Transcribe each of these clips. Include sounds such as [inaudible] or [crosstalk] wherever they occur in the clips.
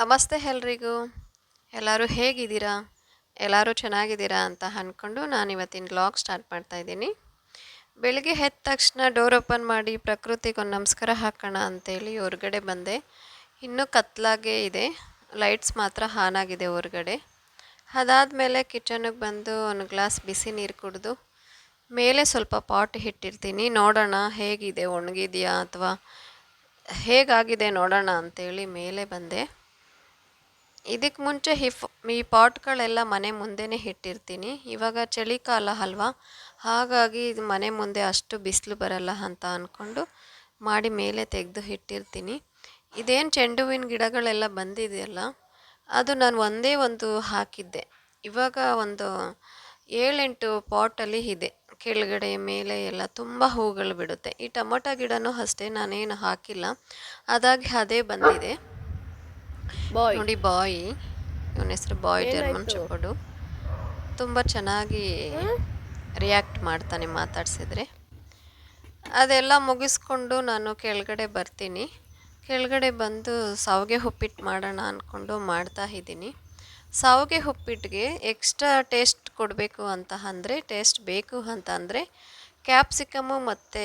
ನಮಸ್ತೆ ಎಲ್ರಿಗೂ. ಎಲ್ಲರೂ ಹೇಗಿದ್ದೀರಾ? ಎಲ್ಲರೂ ಚೆನ್ನಾಗಿದ್ದೀರಾ ಅಂತ ಅಂದ್ಕೊಂಡು ನಾನು ಇವತ್ತಿನ ಬ್ಲಾಗ್ ಸ್ಟಾರ್ಟ್ ಮಾಡ್ತಾ ಇದ್ದೀನಿ. ಬೆಳಿಗ್ಗೆ ಎದ್ದ ತಕ್ಷಣ ಡೋರ್ ಓಪನ್ ಮಾಡಿ ಪ್ರಕೃತಿಗೊಂದು ನಮಸ್ಕಾರ ಹಾಕೋಣ ಅಂತೇಳಿ ಹೊರಗಡೆ ಬಂದೆ. ಇನ್ನೂ ಕತ್ಲಾಗೇ ಇದೆ. ಲೈಟ್ಸ್ ಮಾತ್ರ ಆನ್ ಆಗಿದೆ ಹೊರಗಡೆ. ಅದಾದಮೇಲೆ ಕಿಚನಿಗೆ ಬಂದು ಒಂದು ಗ್ಲಾಸ್ ಬಿಸಿ ನೀರು ಕುಡಿದು ಮೇಲೆ ಸ್ವಲ್ಪ ಪಾಟ್ ಇಟ್ಟಿರ್ತೀನಿ. ನೋಡೋಣ ಹೇಗಿದೆ, ಒಣಗಿದೆಯಾ ಅಥವಾ ಹೇಗಾಗಿದೆ ನೋಡೋಣ ಅಂತೇಳಿ ಮೇಲೆ ಬಂದೆ. ಇದಕ್ಕೆ ಮುಂಚೆ ಈ ಈ ಪಾಟ್ಗಳೆಲ್ಲ ಮನೆ ಮುಂದೆನೆ ಇಟ್ಟಿರ್ತೀನಿ. ಇವಾಗ ಚಳಿಕಾಲ ಅಲ್ವಾ? ಹಾಗಾಗಿ ಇದು ಮನೆ ಮುಂದೆ ಅಷ್ಟು ಬಿಸಿಲು ಬರಲ್ಲ ಅಂತ ಅಂದ್ಕೊಂಡು ಮಾಡಿ ಮೇಲೆ ತೆಗೆದು ಇಟ್ಟಿರ್ತೀನಿ. ಇದೇನು ಚೆಂಡು ಹೂವಿನ ಗಿಡಗಳೆಲ್ಲ ಬಂದಿದೆಯಲ್ಲ, ಅದು ನಾನು ಒಂದೇ ಒಂದು ಹಾಕಿದ್ದೆ. ಇವಾಗ ಒಂದು ಏಳೆಂಟು ಪಾಟಲ್ಲಿ ಇದೆ. ಕೆಳಗಡೆ, ಮೇಲೆ ಎಲ್ಲ ತುಂಬ ಹೂಗಳು ಬಿಡುತ್ತೆ. ಈ ಟೊಮೊಟೊ ಗಿಡನೂ ಅಷ್ಟೇ ನಾನೇನು ಹಾಕಿಲ್ಲ. ಅದಾಗಿ ಅದೇ ಬಂದಿದೆ. ಬಾಯ್ ನೋಡಿ ಬಾಯ್ ಇವನ ಹೆಸರು ಬಾಯ್ ಜರ್ಮನ್ ಚಪ್ಪಡು ತುಂಬ ಚೆನ್ನಾಗಿ ರಿಯಾಕ್ಟ್ ಮಾಡ್ತಾನೆ ಮಾತಾಡ್ಸಿದ್ರೆ. ಅದೆಲ್ಲ ಮುಗಿಸ್ಕೊಂಡು ನಾನು ಕೆಳಗಡೆ ಬರ್ತೀನಿ. ಕೆಳಗಡೆ ಬಂದು ಸಾವಿಗೆ ಉಪ್ಪಿಟ್ಟು ಮಾಡೋಣ ಅಂದ್ಕೊಂಡು ಮಾಡ್ತಾ ಇದ್ದೀನಿ. ಸಾವಿಗೆ ಉಪ್ಪಿಟ್ಟಿಗೆ ಎಕ್ಸ್ಟ್ರಾ ಟೇಸ್ಟ್ ಕೊಡಬೇಕು ಅಂತ ಅಂದರೆ ಟೇಸ್ಟ್ ಬೇಕು ಅಂತ ಅಂದರೆ ಕ್ಯಾಪ್ಸಿಕಮ್ಮು ಮತ್ತು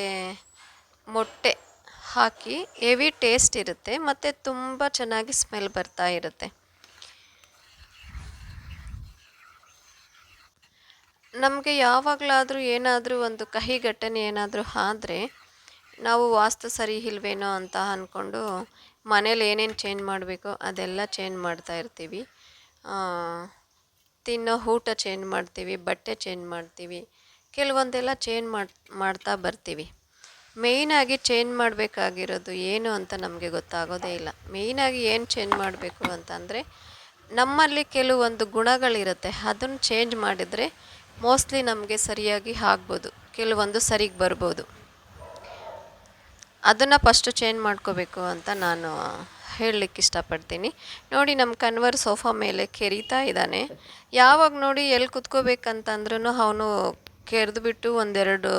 ಮೊಟ್ಟೆ. ಹಾಕಿ ಹೆವಿ ಟೇಸ್ಟ್ ಇರುತ್ತೆ ಮತ್ತು ತುಂಬ ಚೆನ್ನಾಗಿ ಸ್ಮೆಲ್ ಬರ್ತಾ ಇರುತ್ತೆ. ನಮಗೆ ಯಾವಾಗಲಾದರೂ ಏನಾದರೂ ಒಂದು ಕಹಿ ಘಟನೆ ಏನಾದರೂ ಆದರೆ ನಾವು ವಾಸ್ತು ಸರಿ ಇಲ್ವೇನೋ ಅಂತ ಅಂದ್ಕೊಂಡು ಮನೇಲಿ ಏನೇನು ಚೇಂಜ್ ಮಾಡಬೇಕು ಅದೆಲ್ಲ ಚೇಂಜ್ ಮಾಡ್ತಾ ಇರ್ತೀವಿ. ತಿನ್ನೋ ಊಟ ಚೇಂಜ್ ಮಾಡ್ತೀವಿ, ಬಟ್ಟೆ ಚೇಂಜ್ ಮಾಡ್ತೀವಿ, ಕೆಲವೊಂದೆಲ್ಲ ಚೇಂಜ್ ಮಾಡಿ, ಮಾಡ್ತಾ ಬರ್ತೀವಿ. ಮೇಯ್ನಾಗಿ ಚೇಂಜ್ ಮಾಡಬೇಕಾಗಿರೋದು ಏನು ಅಂತ ನಮಗೆ ಗೊತ್ತಾಗೋದೇ ಇಲ್ಲ. ಮೇಯ್ನಾಗಿ ಏನು ಚೇಂಜ್ ಮಾಡಬೇಕು ಅಂತಂದರೆ ನಮ್ಮಲ್ಲಿ ಕೆಲವೊಂದು ಗುಣಗಳಿರುತ್ತೆ. ಅದನ್ನು ಚೇಂಜ್ ಮಾಡಿದರೆ ಮೋಸ್ಟ್ಲಿ ನಮಗೆ ಸರಿಯಾಗಿ ಆಗ್ಬೋದು. ಕೆಲವೊಂದು ಸರಿಗೆ ಬರ್ಬೋದು. ಅದನ್ನು ಫಸ್ಟು ಚೇಂಜ್ ಮಾಡ್ಕೋಬೇಕು ಅಂತ ನಾನು ಹೇಳಲಿಕ್ಕೆ ಇಷ್ಟಪಡ್ತೀನಿ. ನೋಡಿ ನಮ್ಮ ಕನ್ವರ್ ಸೋಫಾ ಮೇಲೆ ಕೆರಿತಾ ಇದ್ದಾನೆ. ಯಾವಾಗ ನೋಡಿ ಎಲ್ಲಿ ಕುತ್ಕೋಬೇಕಂತಂದ್ರೂ ಅವನು ಕೆರೆದು ಒಂದೆರಡು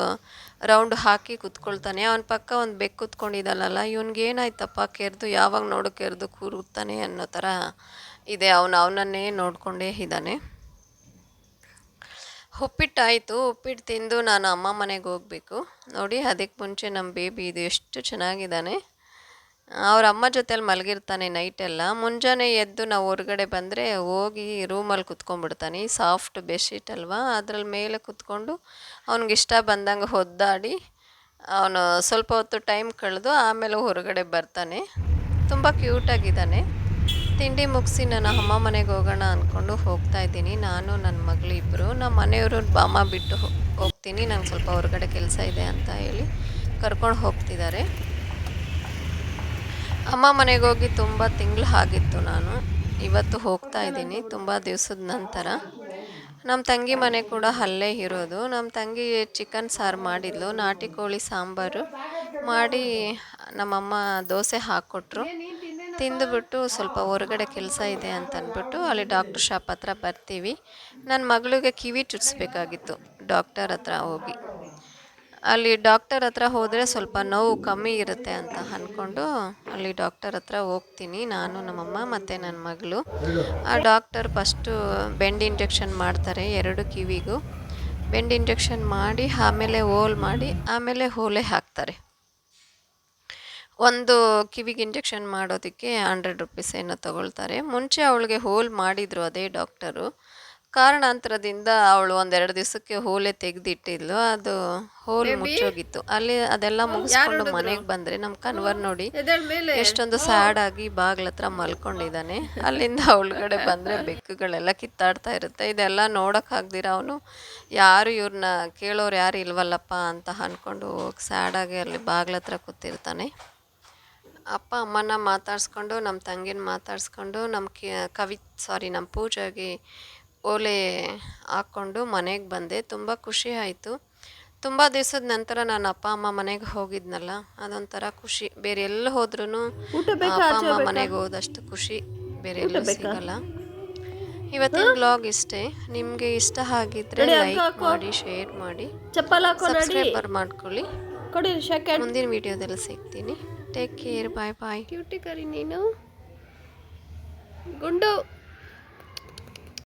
ರೌಂಡ್ ಹಾಕಿ ಕೂತ್ಕೊಳ್ತಾನೆ. ಅವನ ಪಕ್ಕ ಒಂದು ಬೆಕ್ಕು ಕೂತ್ಕೊಂಡಿದ್ದಾನಲ್ಲ ಇವನಿಗೆ ಏನಾಯ್ತಪ್ಪ ಕೆರೆದು ಯಾವಾಗ ನೋಡು, ಕೆರೆದು ಕೂರುತ್ತಾನೆ ಅನ್ನೋ ಥರ ಇದೆ. ಅವನು ಅವನನ್ನೇ ನೋಡಿಕೊಂಡೇ ಇದ್ದಾನೆ. ಉಪ್ಪಿಟ್ಟಾಯಿತು. ಉಪ್ಪಿಟ್ಟು ತಿಂದು ನಾನು ಅಮ್ಮ ಮನೆಗೆ ಹೋಗಬೇಕು. ನೋಡಿ ಅದಕ್ಕೆ ಮುಂಚೆ ನಮ್ಮ ಬೇಬಿ ಇದು ಎಷ್ಟು ಚೆನ್ನಾಗಿದ್ದಾನೆ. ಅವ್ರ ಅಮ್ಮ ಜೊತೆಲಿ ಮಲಗಿರ್ತಾನೆ ನೈಟೆಲ್ಲ ಮುಂಜಾನೆ ಎದ್ದು ನಾವು ಹೊರಗಡೆ ಬಂದರೆ ಹೋಗಿ ರೂಮಲ್ಲಿ ಕುತ್ಕೊಂಡ್ಬಿಡ್ತಾನೆ. ಸಾಫ್ಟ್ ಬೆಡ್ಶೀಟ್ ಅಲ್ವಾ? ಅದ್ರಲ್ಲಿ ಮೇಲೆ ಕುತ್ಕೊಂಡು ಅವ್ನಿಗೆ ಇಷ್ಟ ಬಂದಂಗೆ ಒದ್ದಾಡಿ ಅವನು ಸ್ವಲ್ಪ ಹೊತ್ತು ಟೈಮ್ ಕಳೆದು ಆಮೇಲೆ ಹೊರಗಡೆ ಬರ್ತಾನೆ. ತುಂಬ ಕ್ಯೂಟಾಗಿದ್ದಾನೆ ತಿಂಡಿ ಮುಗಿಸಿ ನಾನು ಅಮ್ಮ ಮನೆಗೆ ಹೋಗೋಣ ಅಂದ್ಕೊಂಡು ಹೋಗ್ತಾ ಇದ್ದೀನಿ. ನಾನು ನನ್ನ ಮಗಳು ಇಬ್ಬರು ನಮ್ಮ ಮನೆಯವರು ಬಾಮ ಬಿಟ್ಟು ಹೋಗ್ತೀನಿ. ನಂಗೆ ಸ್ವಲ್ಪ ಹೊರಗಡೆ ಕೆಲಸ ಇದೆ ಅಂತ ಹೇಳಿ ಕರ್ಕೊಂಡು ಹೋಗ್ತಿದ್ದಾರೆ. ಅಮ್ಮ ಮನೆಗೆ ಹೋಗಿ ತುಂಬ ತಿಂಗಳು ಆಗಿತ್ತು ನಾನು. ಇವತ್ತು ಹೋಗ್ತಾ ಇದ್ದೀನಿ ತುಂಬ ದಿವಸದ ನಂತರ. ನಮ್ಮ ತಂಗಿ ಮನೆ ಕೂಡ ಅಲ್ಲೇ ಇರೋದು. ನಮ್ಮ ತಂಗಿ ಚಿಕನ್ ಸಾರು ಮಾಡಿದ್ಲು. ನಾಟಿ ಕೋಳಿ ಸಾಂಬಾರು ಮಾಡಿ ನಮ್ಮಮ್ಮ ದೋಸೆ ಹಾಕ್ಕೊಟ್ರು. ತಿಂದುಬಿಟ್ಟು ಸ್ವಲ್ಪ ಹೊರಗಡೆ ಕೆಲಸ ಇದೆ ಅಂತ ಅಂದ್ಬಿಟ್ಟು ಅಲ್ಲಿ ಡಾಕ್ಟ್ರ್ ಶಾಪ್ ಹತ್ರ ಬರ್ತೀವಿ. ನನ್ನ ಮಗಳಿಗೆ ಕಿವಿ ಚುಚ್ಸ್ಬೇಕಾಗಿತ್ತು ಡಾಕ್ಟರ್ ಹತ್ರ ಹೋಗಿ. ಅಲ್ಲಿ ಡಾಕ್ಟರ್ ಹತ್ರ ಹೋದರೆ ಸ್ವಲ್ಪ ನೋವು ಕಮ್ಮಿ ಇರುತ್ತೆ ಅಂತ ಅಂದ್ಕೊಂಡು ಅಲ್ಲಿ ಡಾಕ್ಟರ್ ಹತ್ರ ಹೋಗ್ತೀನಿ. ನಾನು ನಮ್ಮಮ್ಮ ಮತ್ತು ನನ್ನ ಮಗಳು. ಆ ಡಾಕ್ಟರ್ ಫಸ್ಟು ಬೆಂಡ್ ಇಂಜೆಕ್ಷನ್ ಮಾಡ್ತಾರೆ ಎರಡು ಕಿವಿಗೂ. ಬೆಂಡ್ ಇಂಜೆಕ್ಷನ್ ಮಾಡಿ, ಆಮೇಲೆ ಹೋಲ್ ಮಾಡಿ, ಆಮೇಲೆ ಹೋಲೆ ಹಾಕ್ತಾರೆ. ಒಂದು ಕಿವಿಗೆ ಇಂಜೆಕ್ಷನ್ ಮಾಡೋದಕ್ಕೆ ಹಂಡ್ರೆಡ್ ರುಪೀಸ್ ಏನೋ ತಗೊಳ್ತಾರೆ. ಮುಂಚೆ ಅವಳಿಗೆ ಹೋಲ್ ಮಾಡಿದರು ಅದೇ ಡಾಕ್ಟರು ಕಾರಣಾಂತರದಿಂದ ಅವಳು ಒಂದೆರಡು ದಿವಸಕ್ಕೆ ಹೋಲೆ ತೆಗೆದಿಟ್ಟಿದ್ಲು. ಅದು ಹೋಲ್ ಮುಚ್ಚೋಗಿತ್ತು. ಅಲ್ಲಿ ಅದೆಲ್ಲ ಮುಗಿಸ್ಕೊಂಡು ಮನೆಗೆ ಬಂದ್ರೆ ನಮ್ಮ ಕನ್ವರ್ ನೋಡಿ ಎಷ್ಟೊಂದು ಸ್ಯಾಡ್ ಆಗಿ ಬಾಗ್ಲ ಹತ್ರ ಮಲ್ಕೊಂಡಿದ್ದಾನೆ. ಅಲ್ಲಿಂದ ಒಳಗಡೆ ಬಂದ್ರೆ [laughs] ಬೆಕ್ಕುಗಳೆಲ್ಲ ಕಿತ್ತಾಡ್ತಾ ಇರುತ್ತೆ. ಇದೆಲ್ಲ ನೋಡೋಕ್ಕಾಗ್ದಿರ ಅವನು ಯಾರು ಇವ್ರನ್ನ ಕೇಳೋರು ಯಾರು ಇಲ್ವಲ್ಲಪ್ಪ? ಅಂತ ಅನ್ಕೊಂಡು ಹೋಗಿ ಆಗಿ ಅಲ್ಲಿ ಬಾಗ್ಲ ಹತ್ರ ಕೂತಿರ್ತಾನೆ. ಅಪ್ಪ ಅಮ್ಮನ ಮಾತಾಡಿಸ್ಕೊಂಡು ನಮ್ಮ ತಂಗಿನ ಮಾತಾಡಿಸ್ಕೊಂಡು ನಮ್ಮ ಕಿ ಕವಿ ಸಾರಿ ನಮ್ಮ ಪೂಜೆಗೆ ಓಲೆ ಹಾಕ್ಕೊಂಡು ಮನೆಗೆ ಬಂದೆ. ತುಂಬ ಖುಷಿ ಆಯಿತು. ತುಂಬ ದಿವಸದ ನಂತರ ನಾನು ಅಪ್ಪ ಅಮ್ಮ ಮನೆಗೆ ಹೋಗಿದ್ನಲ್ಲ ಅದೊಂಥರ ಖುಷಿ. ಬೇರೆ ಎಲ್ಲ ಹೋದ್ರೂ ಅಪ್ಪ ಅಮ್ಮ ಮನೆಗೆ ಹೋದಷ್ಟು ಖುಷಿ. ಬೇರೆ ಎಲ್ಲ ಸಿಗಲ್ಲ. ಇವತ್ತಿನ ಬ್ಲಾಗ್ ಇಷ್ಟೇ. ನಿಮಗೆ ಇಷ್ಟ ಆಗಿದ್ರೆ ಲೈಕ್ ಮಾಡಿ ಶೇರ್ ಮಾಡಿ. ಸಬ್ಸ್ಕ್ರೈಬರ್ ಮಾಡ್ಕೊಳ್ಳಿ. ಮುಂದಿನ ವಿಡಿಯೋದಲ್ಲಿ ಸಿಗ್ತೀನಿ. Take care bye bye cutie ಕರಿ ನೀನು? ಗುಂಡು.